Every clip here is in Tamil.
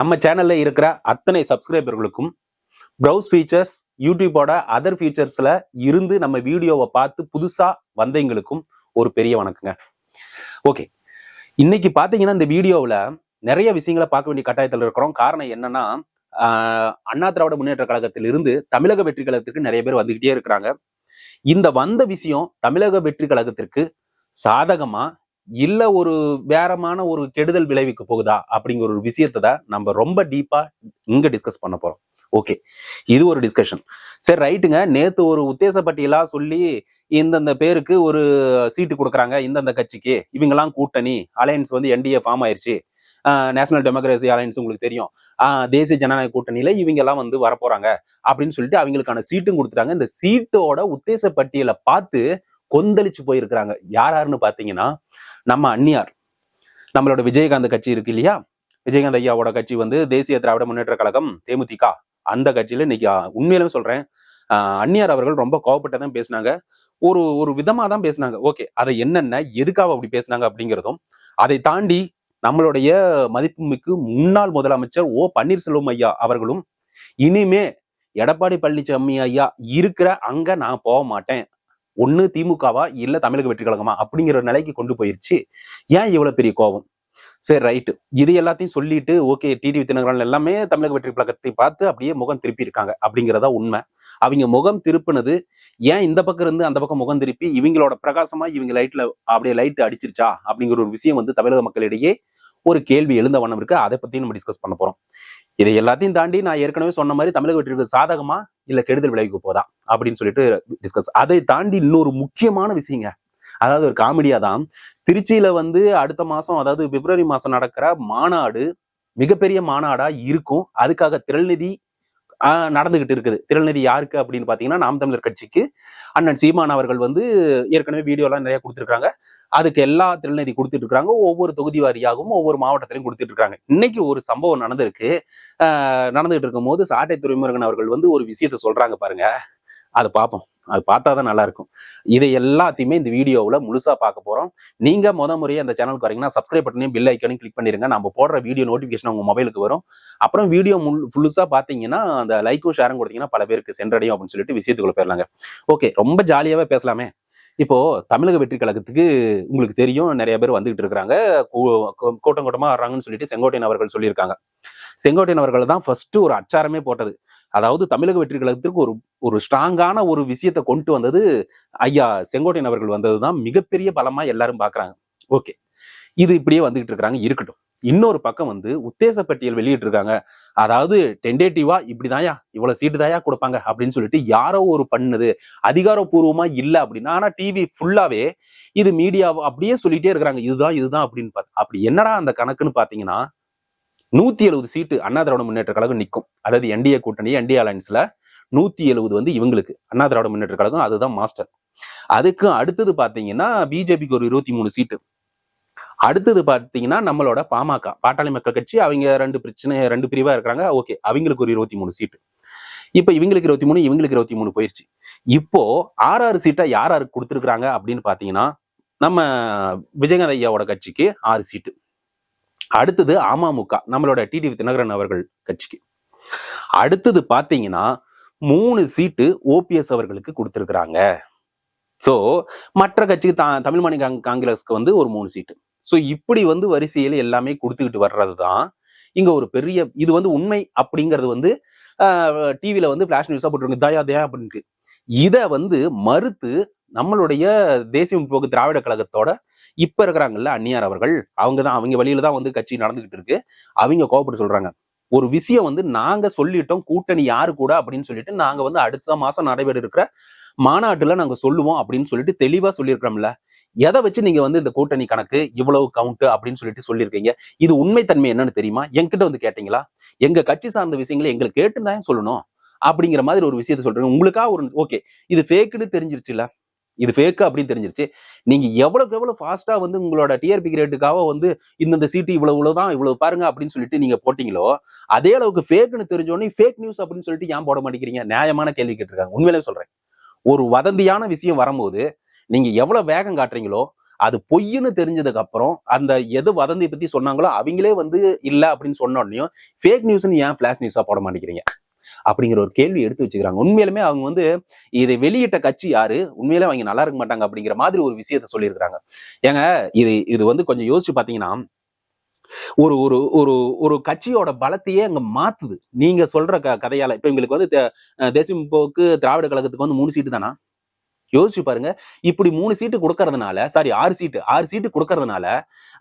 நம்ம சேனல்ல இருக்கிற அத்தனை சப்ஸ்கிரைபர்களுக்கும் ப்ரௌஸ் ஃபீச்சர்ஸ் யூடியூபோட அதர் ஃபீச்சர்ஸ்ல இருந்து நம்ம வீடியோவை பார்த்து புதுசா வந்தவங்களுக்கும் ஒரு பெரிய வணக்கங்க. ஓகே இன்னைக்கு பாத்தீங்கன்னா இந்த வீடியோவில் நிறைய விஷயங்களை பார்க்க வேண்டிய கட்டாயத்தில் இருக்கிறோம். காரணம் என்னன்னா ஆஹ், அண்ணா திராவிட முன்னேற்ற கழகத்திலிருந்து தமிழக வெற்றி கழகத்திற்கு நிறைய பேர் வந்துகிட்டே இருக்கிறாங்க. இந்த வந்த விஷயம் தமிழக வெற்றி கழகத்திற்கு சாதகமா இல்ல ஒரு வேறமான ஒரு கெடுதல் விளைவிக்க போகுதா அப்படிங்கிற ஒரு விஷயத்தை தான் நம்ம ரொம்ப டீப்பா இங்க டிஸ்கஸ் பண்ண போறோம். ஓகே இது ஒரு டிஸ்கஷன் சரி ரைட்டுங்க நேத்து ஒரு உத்தேச பட்டியலா சொல்லி இந்தந்த பேருக்கு ஒரு சீட்டு கொடுக்குறாங்க இந்தந்த கட்சிக்கு. இவங்கெல்லாம் கூட்டணி. அலையன்ஸ் வந்து என்டிஏ ஃபார்ம் ஆயிடுச்சு நேஷனல் டெமோக்ரஸி அலையன்ஸ் உங்களுக்கு தெரியும். ஆஹ் தேசிய ஜனநாயக கூட்டணியில இவங்க எல்லாம் வந்து வரப்போறாங்க அப்படின்னு சொல்லிட்டு அவங்களுக்கான சீட்டும் கொடுத்துட்டாங்க. இந்த சீட்டோட உத்தேச பட்டியலை பார்த்து கொந்தளிச்சு போயிருக்கிறாங்க. யார் யாருன்னு பாத்தீங்கன்னா நம்ம அந்நியார். நம்மளோட விஜயகாந்த் கட்சி இருக்கு இல்லையா? விஜயகாந்த் ஐயாவோட கட்சி வந்து தேசிய திராவிட முன்னேற்ற கழகம் தேமுதிக. அந்த கட்சியில இன்னைக்கு உண்மையிலும் சொல்றேன். அந்நியார் அவர்கள் ரொம்ப கோவப்பட்டதான் பேசினாங்க. ஒரு ஒரு விதமா தான் பேசினாங்க. ஓகே அதை என்னென்ன எதுக்காக அப்படி பேசினாங்க அப்படிங்கிறதும் அதை தாண்டி நம்மளுடைய மதிப்புமிக்கு முன்னாள் முதலமைச்சர் ஓ பன்னீர்செல்வம் ஐயா அவர்களும் இனிமே எடப்பாடி பழனிசாமி ஐயா இருக்கிற அங்க நான் போக மாட்டேன். ஒன்று திமுகவா இல்லை தமிழக வெற்றி கழகமா அப்படிங்கிற நிலைக்கு கொண்டு போயிருச்சு. ஏன் இவ்வளோ பெரிய கோபம்? சரி ரைட்டு இது எல்லாத்தையும் சொல்லிட்டு ஓகே டிடிவி தினகரன் எல்லாமே தமிழக வெற்றி கழகத்தை பார்த்து அப்படியே முகம் திருப்பி இருக்காங்க அப்படிங்கிறதா உண்மை. அவங்க முகம் திருப்பினது ஏன் இந்த பக்கம் இருந்து அந்த பக்கம் முகம் திருப்பி இவங்களோட பிரகாசமா இவங்க லைட்ல அப்படியே லைட் அடிச்சிருச்சா அப்படிங்கிற ஒரு விஷயம் வந்து தமிழக மக்களிடையே ஒரு கேள்வி எழுந்த வண்ணம் இருக்கு. அதை பத்தி நம்ம டிஸ்கஸ் பண்ண போறோம். இதை எல்லாத்தையும் தாண்டி நான் ஏற்கனவே சொன்ன மாதிரி தமிழக வெற்றிக்கு சாதகமா இல்ல கெடுதல் விளைவிக்க போதா அப்படின்னு சொல்லிட்டு டிஸ்கஸ் அதை தாண்டி இன்னொரு முக்கியமான விஷயங்க. அதாவது ஒரு காமெடியா தான் திருச்சியில வந்து அடுத்த மாசம் அதாவது பிப்ரவரி மாசம் நடக்கிற மாநாடு மிகப்பெரிய மாநாடா இருக்கும். அதுக்காக திரள்நிதி நடந்துகிட்டு இருக்குது. திரள்நிதி யாருக்கு அப்படின்னு பார்த்தீங்கன்னா நாம் தமிழர் கட்சிக்கு. அண்ணன் சீமான் அவர்கள் வந்து ஏற்கனவே வீடியோலாம் நிறைய கொடுத்துருக்காங்க. அதுக்கு எல்லா திரள்நிதி கொடுத்துட்டு இருக்காங்க ஒவ்வொரு தொகுதி வாரியாகவும் ஒவ்வொரு மாவட்டத்திலையும் கொடுத்துட்டு இருக்காங்க இன்னைக்கு ஒரு சம்பவம் நடந்திருக்கு. நடந்துகிட்டு இருக்கும் போது சாட்டை துறைமுருகன் அவர்கள் வந்து ஒரு விஷயத்த சொல்றாங்க பாருங்க. அதை பார்ப்போம் அது பார்த்தா தான் நல்லா இருக்கும் இதை எல்லாத்தையுமே இந்த வீடியோவில் முழுசா பார்க்க போறோம். நீங்கள் முத முறையே அந்த சேனலுக்கு வரீங்கன்னா சப்ஸ்கிரைப் பண்ணி பில் ஐக்கனையும் கிளிக் பண்ணிடுங்க நம்ம போடுற வீடியோ நோட்டிஃபிகேஷன் உங்கள் மொபைலுக்கு வரும். அப்புறம் வீடியோ முழு ஃபுல்லுசாக பார்த்தீங்கன்னா அந்த லைக்கும் ஷேரும் கொடுத்தீங்கன்னா பல பேருக்கு சென்றடையும் அப்படின்னு சொல்லிட்டு விஷயத்துக்குள்ள போயிடலாங்க. ஓகே ரொம்ப ஜாலியாகவே பேசலாமே. இப்போ தமிழக வெற்றி கழகத்துக்கு உங்களுக்கு தெரியும் நிறைய பேர் வந்துகிட்டு இருக்கிறாங்க கூ- கூட்டம் கூட்டமாக வர்றாங்கன்னு சொல்லிட்டு செங்கோட்டையன் அவர்கள் சொல்லியிருக்காங்க. செங்கோட்டையன் அவர்கள் தான் ஃபர்ஸ்ட் ஒரு அச்சாரமே போட்டது. அதாவது தமிழக வெற்றி கழகத்திற்கு ஒரு ஒரு ஸ்ட்ராங்கான ஒரு விஷயத்தை கொண்டு வந்தது ஐயா செங்கோட்டையன் அவர்கள் வந்ததுதான் மிகப்பெரிய பலமா எல்லாரும் பாக்குறாங்க. ஓகே. இது இப்படியே வந்துகிட்டு இருக்கிறாங்க இருக்கட்டும். இன்னொரு பக்கம் வந்து உத்தேச பட்டியல் வெளியிட்டு இருக்காங்க அதாவது டென்டேட்டிவா இப்படிதாயா இவ்வளவு சீட்டு தாயா கொடுப்பாங்க அப்படின்னு சொல்லிட்டு யாரோ ஒரு பண்ணுது. அதிகாரப்பூர்வமா இல்ல அப்படின்னா ஆனா டிவி ஃபுல்லாவே இது மீடியா அப்படியே சொல்லிட்டே இருக்கிறாங்க. இதுதான் இதுதான் அப்படின்னு பார்த்து அப்படி என்னடா அந்த கணக்குன்னு பாத்தீங்கன்னா நூத்தி எழுபது சீட்டு அண்ணா திராவிட முன்னேற்ற கழகம் நிற்கும் அதாவது என்டிஏ கூட்டணி என்டிஏ அலையன்ஸ்ல நூத்தி எழுபது வந்து இவங்களுக்கு அண்ணா திராவிட முன்னேற்ற கழகம் அதுதான் மாஸ்டர் அதுக்கு அடுத்தது பாத்தீங்கன்னா பிஜேபிக்கு ஒரு இருபத்தி மூணு சீட்டு. அடுத்தது பாத்தீங்கன்னா நம்மளோட பாமக பாட்டாளி மக்கள் கட்சி அவங்க ரெண்டு பிரச்சனை ரெண்டு பிரிவா இருக்கிறாங்க. ஓகே அவங்களுக்கு ஒரு இருபத்தி மூணு சீட்டு. இப்ப இவங்களுக்கு இருபத்தி மூணு இவங்களுக்கு இருபத்தி மூணு போயிருச்சு. இப்போ ஆறு ஆறு சீட்டா யார் யாருக்கு கொடுத்துருக்காங்க அப்படின்னு பாத்தீங்கன்னா நம்ம விஜயகாந்த் ஐயாவோட கட்சிக்கு ஆறு சீட்டு. அடுத்தது அமமுக நம்மளோட டிடிவி தினகரன் அவர்கள் கட்சிக்கு. அடுத்தது பார்த்தீங்கன்னா மூணு சீட்டு ஓபிஎஸ் அவர்களுக்கு கொடுத்துருக்குறாங்க. ஸோ மற்ற கட்சிக்கு தா தமிழ் மாநில காங்- காங்கிரஸ்க்கு வந்து ஒரு மூணு சீட்டு. ஸோ இப்படி வந்து வரிசையில் எல்லாமே கொடுத்துக்கிட்டு வர்றது தான் இங்கே ஒரு பெரிய இது வந்து உண்மை அப்படிங்கிறது வந்து டிவியில் வந்து ஃப்ளாஷ் நியூஸாக போட்டிருக்கு தயா தயா அப்படின்ட்டு. இதை வந்து மறுத்து நம்மளுடைய தேசிய முற்போக்கு திராவிட கழகத்தோட இப்ப இருக்கிறாங்கல்ல அந்நியார் அவர்கள் அவங்க தான் அவங்க வழியில தான் வந்து கட்சி நடந்துகிட்டு இருக்கு. அவங்க கோவப்பட்டு சொல்றாங்க. ஒரு விஷயம் வந்து நாங்க சொல்லிட்டோம் கூட்டணி யாரு கூட அப்படின்னு சொல்லிட்டு நாங்க வந்து அடுத்த மாசம் நடைபெற இருக்கிற மாநாட்டுல நாங்க சொல்லுவோம் அப்படின்னு சொல்லிட்டு தெளிவா சொல்லியிருக்கிறோம்ல. எதை வச்சு நீங்க வந்து இந்த கூட்டணி கணக்கு இவ்வளவு கவுண்ட் அப்படின்னு சொல்லிட்டு சொல்லியிருக்கீங்க? இது உண்மைத்தன்மை என்னன்னு தெரியுமா? என்கிட்ட வந்து கேட்டீங்களா? எங்க கட்சி சார்ந்த விஷயங்களை எங்களுக்கு கேட்டு தான் சொல்லணும்? அப்படிங்கிற மாதிரி ஒரு விஷயத்த சொல்றேன் உங்களுக்கா ஒரு ஓகே இது ஃபேக்குன்னு தெரிஞ்சிருச்சுல இது ஃபேக்கு அப்படின்னு தெரிஞ்சிருச்சு. நீங்க எவ்வளவுக்கு எவ்வளவு ஃபாஸ்டா வந்து உங்களோட டிஆர்பி கிரேட்டுக்காக வந்து இந்தந்த சீட்டு இவ்வளவு இவ்வளவுதான் இவ்வளவு பாருங்க அப்படின்னு சொல்லிட்டு நீங்க போட்டீங்களோ அதே அளவுக்கு ஃபேக்குன்னு தெரிஞ்சோடனே ஃபேக் நியூஸ் அப்படின்னு சொல்லிட்டு ஏன் போட மாட்டேங்கிறீங்க? நியாயமான கேள்வி கேட்டிருக்காங்க. உண்மையிலே சொல்றேன். ஒரு வதந்தியான விஷயம் வரும்போது நீங்க எவ்வளவு வேகம் காட்டுறீங்களோ அது பொய்ன்னு தெரிஞ்சதுக்கு அப்புறம் அந்த எது வதந்தி பத்தி சொன்னாங்களோ அவங்களே வந்து இல்லை அப்படின்னு சொன்ன ஃபேக் நியூஸ்ன்னு ஏன் ஃபிளாஷ் நியூஸா போட மாட்டேங்கிறீங்க? அப்படிங்கிற ஒரு கேள்வி எடுத்து வச்சுக்கிறாங்க. உண்மையிலுமே அவங்க வந்து இதை வெளியிட்ட கட்சி யாரு? உண்மையிலே அவங்க நல்லா இருக்க மாட்டாங்க அப்படிங்கிற மாதிரி ஒரு விஷயத்த சொல்லியிருக்கிறாங்க. ஏங்க இது இது வந்து கொஞ்சம் யோசிச்சு பாத்தீங்கன்னா ஒரு ஒரு ஒரு ஒரு கட்சியோட பலத்தையே அங்க மாத்துது. நீங்க சொல்ற க கதையால. இப்ப எங்களுக்கு வந்து தேசிய போக்கு திராவிட கழகத்துக்கு வந்து மூணு சீட்டு தானா? யோசிச்சு பாருங்க. இப்படி மூணு சீட்டு கொடுக்கறதுனால சாரி ஆறு சீட்டு ஆறு சீட்டு கொடுக்கறதுனால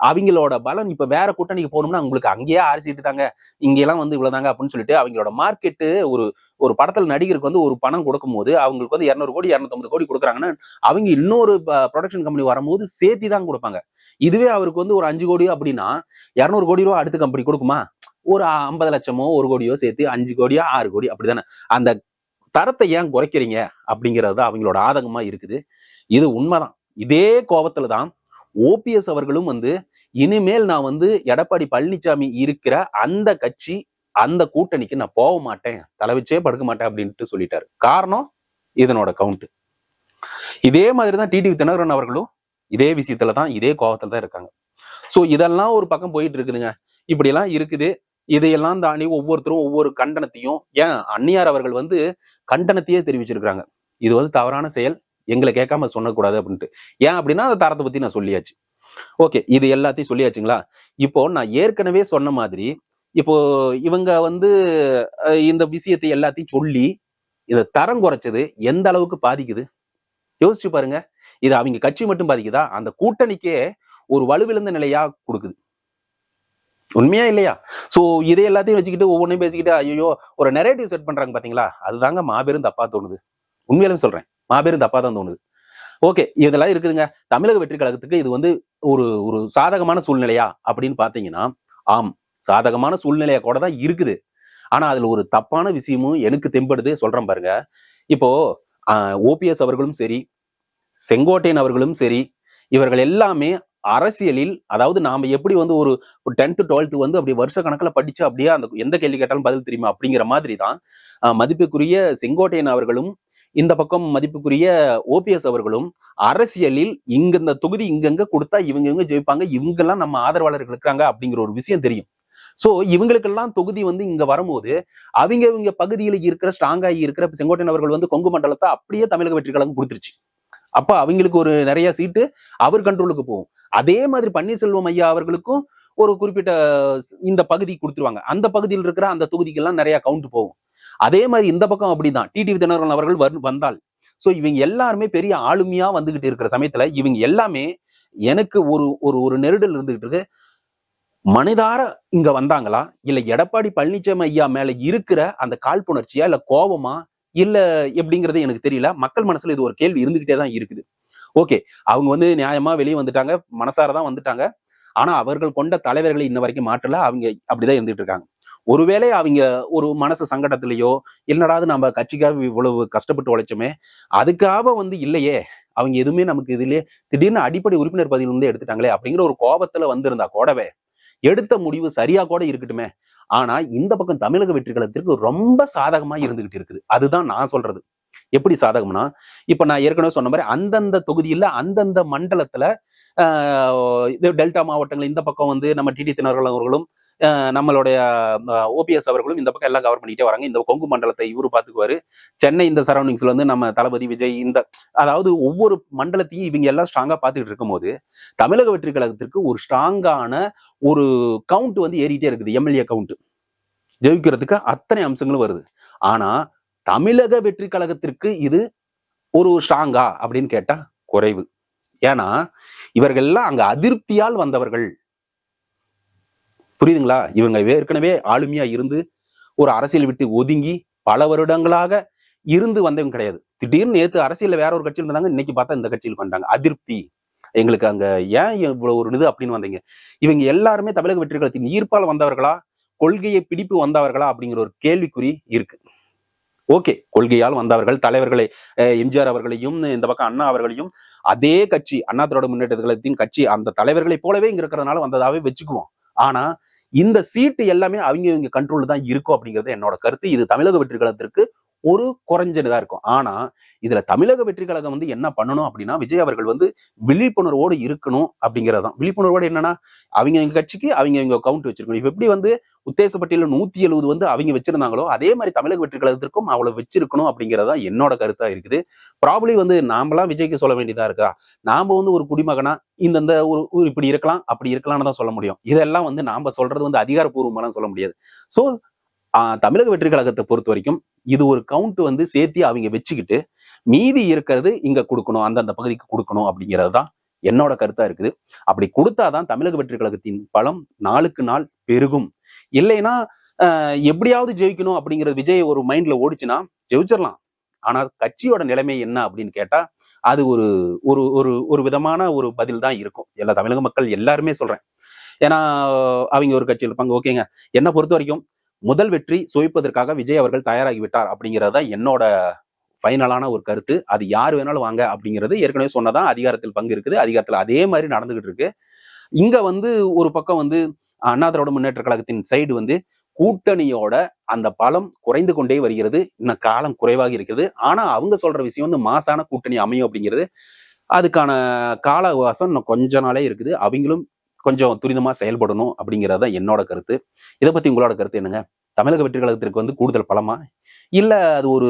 அவங்களோட பலன் இப்ப வேற கூட்டணிக்கு போகணும்னா உங்களுக்கு அங்கேயே ஆறு சீட்டு தாங்க. இங்கெல்லாம் வந்து இவ்வளவுதாங்க அப்படின்னு சொல்லிட்டு அவங்களோட மார்க்கெட்டு ஒரு ஒரு படத்துல நடிகருக்கு வந்து ஒரு பணம் கொடுக்கும் போது அவங்களுக்கு வந்து இரநூறு கோடி இரநூத்தம்பது கோடி கொடுக்குறாங்கன்னா அவங்க இன்னொரு ப்ரொடக்ஷன் கம்பெனி வரும்போது சேர்த்தி தான் கொடுப்பாங்க. இதுவே அவருக்கு வந்து ஒரு அஞ்சு கோடியோ அப்படின்னா இரநூறு கோடி ரூபா அடுத்த கம்பெனி கொடுக்குமா? ஒரு ஐம்பது லட்சமோ ஒரு கோடியோ சேர்த்து அஞ்சு கோடியோ ஆறு கோடி அப்படிதானே. அந்த தரத்தை ஏன் குறைக்கிறீங்க? அப்படிங்கிறது தான் அவங்களோட ஆதங்கமா இருக்குது. இது உண்மைதான். இதே கோபத்துல தான் ஓபிஎஸ் அவர்களும் வந்து இனிமேல் நான் வந்து எடப்பாடி பழனிசாமி இருக்கிற அந்த கட்சி அந்த கூட்டணிக்கு நான் போக மாட்டேன். தலைவச்சே படுக்க மாட்டேன் அப்படின்ட்டு சொல்லிட்டாரு. காரணம்? இதனோட கவுண்ட் இதே மாதிரி தான் டிடிவி தினகரன் அவர்களும் இதே விஷயத்துல தான் இதே கோபத்துல தான் இருக்காங்க. சோ இதெல்லாம் ஒரு பக்கம் போயிட்டு இருக்குதுங்க. இப்படியெல்லாம் இருக்குது. இதையெல்லாம் தாண்டி ஒவ்வொருத்தரும் ஒவ்வொரு கண்டனத்தையும் ஏன் அன்னியார் அவர்கள் வந்து கண்டனத்தையே தெரிவிச்சிருக்கிறாங்க. இது வந்து தவறான செயல் எங்களை கேட்காம சொல்லக்கூடாது அப்படின்ட்டு. ஏன் அப்படின்னா அந்த தரத்தை பத்தி நான் சொல்லியாச்சு. ஓகே இது எல்லாத்தையும் சொல்லியாச்சுங்களா? இப்போ நான் ஏற்கனவே சொன்ன மாதிரி இப்போ இவங்க வந்து இந்த விஷயத்தை எல்லாத்தையும் சொல்லி இதை தரம் குறைச்சது எந்த அளவுக்கு பாதிக்குது? யோசிச்சு பாருங்க. இது அவங்க கட்சி மட்டும் பாதிக்குதா? அந்த கூட்டணிக்கே ஒரு வலுவிழந்த நிலையா கொடுக்குது. உண்மையா இல்லையா? ஸோ இதை எல்லாத்தையும் வச்சுக்கிட்டு ஒவ்வொன்றையும் பேசிக்கிட்டு ஐயோ ஒரு நெரேட்டிவ் செட் பண்றாங்க பாத்தீங்களா? அதுதாங்க மாபெரும் தப்பா தோணுது. உண்மையிலும் சொல்றேன். மாபெரும் தப்பா தான் தோணுது. ஓகே இதெல்லாம் இருக்குதுங்க. தமிழக வெற்றி கழகத்துக்கு இது வந்து ஒரு ஒரு சாதகமான சூழ்நிலையா? அப்படின்னு பாத்தீங்கன்னா ஆம். சாதகமான சூழ்நிலையா கூட தான் இருக்குது. ஆனா அதுல ஒரு தப்பான விஷயமும் எனக்கு தென்படுது சொல்றேன் பாருங்க. இப்போ ஓபிஎஸ் அவர்களும் சரி செங்கோட்டையன் அவர்களும் சரி இவர்கள் எல்லாமே அரசியலில் அதாவது நாம எப்படி வந்து ஒரு டென்த்து டுவெல்த்து வந்து அப்படி வருஷ கணக்கில் படிச்சு அப்படியே அந்த எந்த கேள்வி கேட்டாலும் பதில் தெரியுமா அப்படிங்கிற மாதிரி தான் மதிப்புக்குரிய செங்கோட்டையன் அவர்களும் இந்த பக்கம் மதிப்புக்குரிய ஓபிஎஸ் அவர்களும் அரசியலில் இங்க இந்த தொகுதி இங்கங்க கொடுத்தா இவங்க இவங்க ஜெயிப்பாங்க இவங்கெல்லாம் நம்ம ஆதரவாளர்கள் இருக்காங்க அப்படிங்கிற ஒரு விஷயம் தெரியும். சோ இவங்களுக்கெல்லாம் தொகுதி வந்து இங்க வரும்போது அவங்க இவங்க பகுதியில இருக்கிற ஸ்ட்ராங்காகி இருக்கிற செங்கோட்டையன் அவர்கள் வந்து கொங்கு மண்டலத்தை அப்படியே தமிழக வெற்றி கழகம் கொடுத்துருச்சு. அப்ப அவங்களுக்கு ஒரு நிறைய சீட்டு அவர் கண்ட்ரோலுக்கு போகும். அதே மாதிரி பன்னீர்செல்வம் ஐயா அவர்களுக்கும் ஒரு குறிப்பிட்ட இந்த பகுதி கொடுத்துருவாங்க. அந்த பகுதியில் இருக்கிற அந்த தொகுதிக்கெல்லாம் நிறைய கவுண்ட் போகும். அதே மாதிரி இந்த பக்கம் அப்படிதான். டிடிவி தினகரன் அவர்கள் வந்தால். ஸோ இவங்க எல்லாருமே பெரிய ஆளுமையா வந்துகிட்டு இருக்கிற சமயத்துல இவங்க எல்லாமே எனக்கு ஒரு ஒரு ஒரு நெருடல் இருந்துகிட்டு இருக்கு. மனிதார இங்க வந்தாங்களா? இல்ல எடப்பாடி பழனிசாமி ஐயா மேல இருக்கிற அந்த காழ்ப்புணர்ச்சியா இல்ல கோபமா இல்ல எப்படிங்கிறது எனக்கு தெரியல. மக்கள் மனசுல இது ஒரு கேள்வி இருந்துகிட்டே தான் இருக்குது. ஓகே அவங்க வந்து நியாயமா வெளியே வந்துட்டாங்க மனசார தான் வந்துட்டாங்க. ஆனா அவர்கள் கொண்ட தலைவர்களை இன்ன வரைக்கும் மாற்றல அவங்க அப்படிதான் இருந்துட்டு இருக்காங்க. ஒருவேளை அவங்க ஒரு மனசு சங்கடத்திலேயோ என்னடாது நம்ம கட்சிக்காக இவ்வளவு கஷ்டப்பட்டு உழைச்சோமே அதுக்காக வந்து இல்லையே அவங்க எதுவுமே நமக்கு இதுலயே திடீர்னு அடிப்படை உறுப்பினர் பதவியில இருந்து எடுத்துட்டாங்களே அப்படிங்கிற ஒரு கோபத்துல வந்திருந்தா கூடவே எடுத்த முடிவு சரியா கூட இருக்கட்டுமே. ஆனா இந்த பக்கம் தமிழக வெற்றி கழகத்திற்கு ரொம்ப சாதகமா இருந்துகிட்டு இருக்குது. அதுதான் நான் சொல்றது. எப்படி சாதகம்னா இப்போ நான் ஏற்கனவே சொன்ன மாதிரி அந்தந்த தொகுதியில அந்தந்த மண்டலத்துல ஆஹ் இது டெல்டா மாவட்டங்கள் இந்த பக்கம் வந்து நம்ம டிடி தினர்கள் அவர்களும் நம்மளுடைய ஓபிஎஸ் அவர்களும் இந்த பக்கம் எல்லாம் கவர் பண்ணிட்டே வராங்க. இந்த கொங்கு மண்டலத்தை இவரு பாத்துக்குவாரு சென்னை இந்த சரௌண்டிங்ஸ்ல வந்து நம்ம தளபதி விஜய் இந்த அதாவது ஒவ்வொரு மண்டலத்தையும் இவங்க எல்லாம் ஸ்ட்ராங்கா பார்த்துட்டு இருக்கும்போது தமிழக வெற்றி கழகத்திற்கு ஒரு ஸ்ட்ராங்கான ஒரு கவுண்ட் வந்து ஏறிட்டே இருக்குது எம்எல்ஏ கவுண்ட் ஜெயிக்கிறதுக்கு அத்தனை அம்சங்களும் வருது. ஆனா தமிழக வெற்றி கழகத்திற்கு இது ஒரு ஸ்ட்ராங்கா அப்படின்னு கேட்டா குறைவு. ஏன்னா இவர்கள் எல்லாம் அங்க அதிருப்தியால் வந்தவர்கள். புரியுதுங்களா? இவங்க ஏற்கனவே ஆளுமையா இருந்து ஒரு அரசியல் விட்டு ஒதுங்கி பல வருடங்களாக இருந்து வந்தவங்க கிடையாது. திடீர்னு நேற்று அரசியல்ல வேற ஒரு கட்சியில் இருந்தாங்க இன்னைக்கு பார்த்தா இந்த கட்சியில் வந்தாங்க அதிருப்தி. எங்களுக்கு அங்க ஏன் இவ்வளவு ஒரு இது அப்படின்னு வந்தீங்க? இவங்க எல்லாருமே தமிழக வெற்றி கழகத்தின் ஈர்ப்பால் வந்தவர்களா? கொள்கையை பிடிப்பு வந்தவர்களா? அப்படிங்கிற ஒரு கேள்விக்குறி இருக்கு. ஓகே கொள்கையால் வந்தவர்கள் தலைவர்களை எம்ஜிஆர் அவர்களையும் இந்த பக்கம் அண்ணா அவர்களையும் அதே கட்சி அண்ணா திராவிட முன்னேற்ற கழகத்தின் கட்சி அந்த தலைவர்களை போலவே இங்க இருக்கிறதுனால வந்ததாவே வச்சுக்குவோம். ஆனா இந்த சீட்டு எல்லாமே அவங்க இவங்க கண்ட்ரோல் தான் இருக்கும் அப்படிங்கிறது என்னோட கருத்து. இது தமிழக வெற்றி கழகத்திற்கு ஒரு குறைஞ்சதா இருக்கும். ஆனா இதுல தமிழக வெற்றி கழகம் வந்து என்ன பண்ணணும் அப்படின்னா விஜய் அவர்கள் வந்து விழிப்புணர்வோடு இருக்கணும் அப்படிங்கறதுதான் விழிப்புணர்வோடு என்னன்னா அவங்க எங்க கட்சிக்கு அவங்க இவங்க கவுண்ட் வச்சிருக்கணும். இப்ப எப்படி வந்து உத்தேசப்பட்டியல நூத்தி எழுபது வந்து அவங்க வச்சிருந்தாங்களோ அதே மாதிரி தமிழக வெற்றி கழகத்திற்கும் அவளை வச்சிருக்கணும் அப்படிங்கறதா என்னோட கருத்தா இருக்குது. ப்ராப்ளி வந்து நாமெல்லாம் விஜய்க்கு சொல்ல வேண்டியதா இருக்கா? நாம வந்து ஒரு குடிமகனா இந்தந்த ஒரு இப்படி இருக்கலாம் அப்படி இருக்கலாம்னு தான் சொல்ல முடியும். இதெல்லாம் வந்து நாம சொல்றது வந்து அதிகாரப்பூர்வமான சொல்ல முடியாது. சோ தமிழக வெற்றி கழகத்தை பொறுத்த வரைக்கும் இது ஒரு கவுண்ட் வந்து சேர்த்தி அவங்க வச்சுக்கிட்டு மீதி இருக்கிறது இங்க கொடுக்கணும் அந்தந்த பகுதிக்கு கொடுக்கணும் அப்படிங்கிறது தான் என்னோட கருத்தா இருக்குது. அப்படி கொடுத்தாதான் தமிழக வெற்றி கழகத்தின் பலம் நாளுக்கு நாள் பெருகும். இல்லைன்னா ஆஹ் எப்படியாவது ஜெயிக்கணும் அப்படிங்கிறது விஜய் ஒரு மைண்ட்ல ஓடிச்சுன்னா ஜெயிச்சிடலாம் ஆனா கட்சியோட நிலைமை என்ன அப்படின்னு கேட்டா அது ஒரு ஒரு ஒரு ஒரு விதமான ஒரு பதில் தான் இருக்கும். எல்லா தமிழக மக்கள் எல்லாருமே சொல்றேன். ஏன்னா அவங்க ஒரு கட்சியில் இருப்பாங்க. ஓகேங்க. என்னை பொறுத்த வரைக்கும் முதல் வெற்றி சுவைப்பதற்காக விஜய் அவர்கள் தயாராகிவிட்டார் அப்படிங்கிறத அப்படிங்கிறது தான் என்னோட ஃபைனலான ஒரு கருத்து. அது யார் வேணாலும் வாங்க அப்படிங்கிறது ஏற்கனவே சொன்னதான் அதிகாரத்தில் பங்கு இருக்குது. அதிகாரத்தில் அதே மாதிரி நடந்துகிட்டு இருக்கு. இங்க வந்து ஒரு பக்கம் வந்து அண்ணா திராவிட முன்னேற்ற கழகத்தின் சைடு வந்து கூட்டணியோட அந்த பலம் குறைந்து கொண்டே வருகிறது. இன்னும் காலம் குறைவாக இருக்கிறது ஆனா அவங்க சொல்ற விஷயம் வந்து மாசான கூட்டணி அமையும் அப்படிங்கிறது. அதுக்கான கால அவகாசம் இன்னும் கொஞ்ச நாளே இருக்குது. அவங்களும் கொஞ்சம் துரிதமா செயல்படணும் அப்படிங்கிறது தான் என்னோட கருத்து. இதை பத்தி உங்களோட கருத்து என்னங்க? தமிழக வெற்றி கழகத்திற்கு வந்து கூடுதல் பலமா? இல்ல அது ஒரு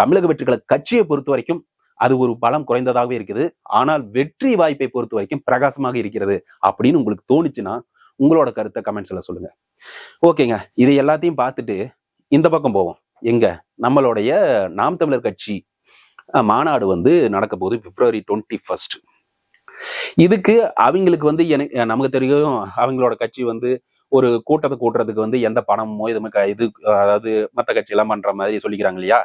தமிழக வெற்றி கழக கட்சியை பொறுத்த வரைக்கும் அது ஒரு பலம் குறைந்ததாகவே இருக்குது. ஆனால் வெற்றி வாய்ப்பை பொறுத்த வரைக்கும் பிரகாசமாக இருக்கிறது அப்படின்னு உங்களுக்கு தோணுச்சுன்னா உங்களோட கருத்தை கமெண்ட்ஸில் சொல்லுங்க. ஓகேங்க. இது எல்லாத்தையும் பார்த்துட்டு இந்த பக்கம் போவோம். எங்க? நம்மளுடைய நாம் தமிழர் கட்சி மாநாடு வந்து நடக்க போகுது பிப்ரவரி டுவெண்ட்டி ஃபர்ஸ்ட் இதுக்கு அவங்களுக்கு வந்து எனக்கு நமக்கு தெரியும் அவங்களோட கட்சி வந்து ஒரு கூட்டத்தை கூட்டுறதுக்கு வந்து எந்த பணமோ இது இது அதாவது மற்ற கட்சி எல்லாம் பண்ற மாதிரி சொல்லிக்கிறாங்க இல்லையா?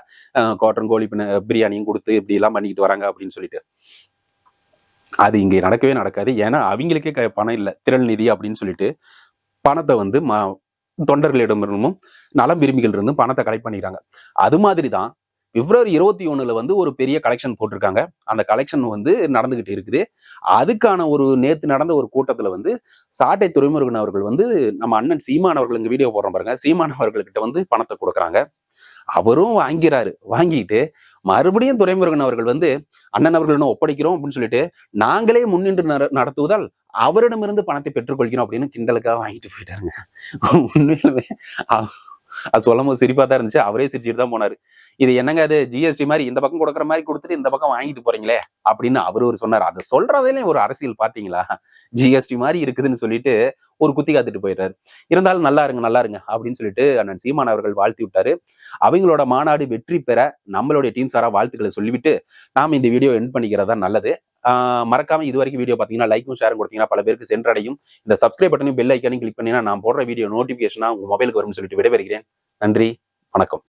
கோட்டன் கோழி பிரியாணியும் கொடுத்து இப்படி எல்லாம் பண்ணிக்கிட்டு வராங்க அப்படின்னு சொல்லிட்டு. அது இங்கே நடக்கவே நடக்காது. ஏன்னா அவங்களுக்கே பணம் இல்லை. திரள் நிதி அப்படின்னு சொல்லிட்டு பணத்தை வந்து ம தொண்டர்களிடமிருந்தும் நலம் விரும்பிகள் இருந்தும் பணத்தை கலெக்ட் பண்ணிக்கிறாங்க. அது மாதிரி தான் பிப்ரவரி இருபத்தி ஒண்ணுல வந்து ஒரு பெரிய கலெக்ஷன் போட்டிருக்காங்க. அந்த கலெக்ஷன் வந்து நடந்துகிட்டு இருக்குது. அதுக்கான ஒரு நேத்து நடந்த ஒரு கூட்டத்துல வந்து சாட்டை துறைமுருகன் அவர்கள் வந்து நம்ம அண்ணன் சீமான் அவர்கள் இங்க வீடியோ போடுறோம் பாருங்க. சீமான் அவர்கள்கிட்ட வந்து பணத்தை கொடுக்குறாங்க. அவரும் வாங்கிறாரு. வாங்கிட்டு மறுபடியும் துறைமுருகன் அவர்கள் வந்து அண்ணன் அவர்கள் ஒப்படைக்கிறோம் அப்படின்னு சொல்லிட்டு நாங்களே முன்னின்று நடத்துவதால் அவரிடமிருந்து பணத்தை பெற்றுக்கொள்கிறோம் அப்படின்னு கிண்டலுக்காக வாங்கிட்டு போயிட்டாருங்க. உண்மையிலுமே அது சொல்லும் போது சிரிப்பா தான் இருந்துச்சு. அவரே சிரிச்சுட்டு தான் போனாரு. இது என்னங்க அது? ஜிஎஸ்டி மாதிரி இந்த பக்கம் கொடுக்குற மாதிரி கொடுத்துட்டு இந்த பக்கம் வாங்கிட்டு போறீங்களே? அப்படின்னு அவர் ஒரு சொன்னார். அதை சொல்றதுல ஒரு அரசியல் பாத்தீங்களா? ஜிஎஸ்டி மாதிரி இருக்குதுன்னு சொல்லிட்டு ஒரு குத்தி காத்துட்டு போயிடுறாரு. இருந்தாலும் நல்லா இருங்க நல்லா இருங்க அப்படின்னு சொல்லிட்டு அண்ணன் சீமான் அவர்கள் வாழ்த்தி விட்டாரு. அவங்களோட மாநாடு வெற்றி பெற நம்மளுடைய டீம் சாரா வாழ்த்துக்களை சொல்லிவிட்டு நாம் இந்த வீடியோ என் பண்ணிக்கிறதா நல்லது. மறக்காம இது வரைக்கும் வீடியோ பார்த்தீங்கன்னா லைக்கும் ஷேரும் கொடுத்தீங்கன்னா பல பேருக்கு சென்றடையும். இந்த சப்ஸ்கிரைப் பட்டனையும் பெல் ஐக்கானையும் கிளிக் பண்ணீங்கன்னா நான் போடுற வீடியோ நோட்டிஃபிகேஷனா உங்க மொபைலுக்கு வரும்னு சொல்லிட்டு விடைபெறுகிறேன். நன்றி வணக்கம்.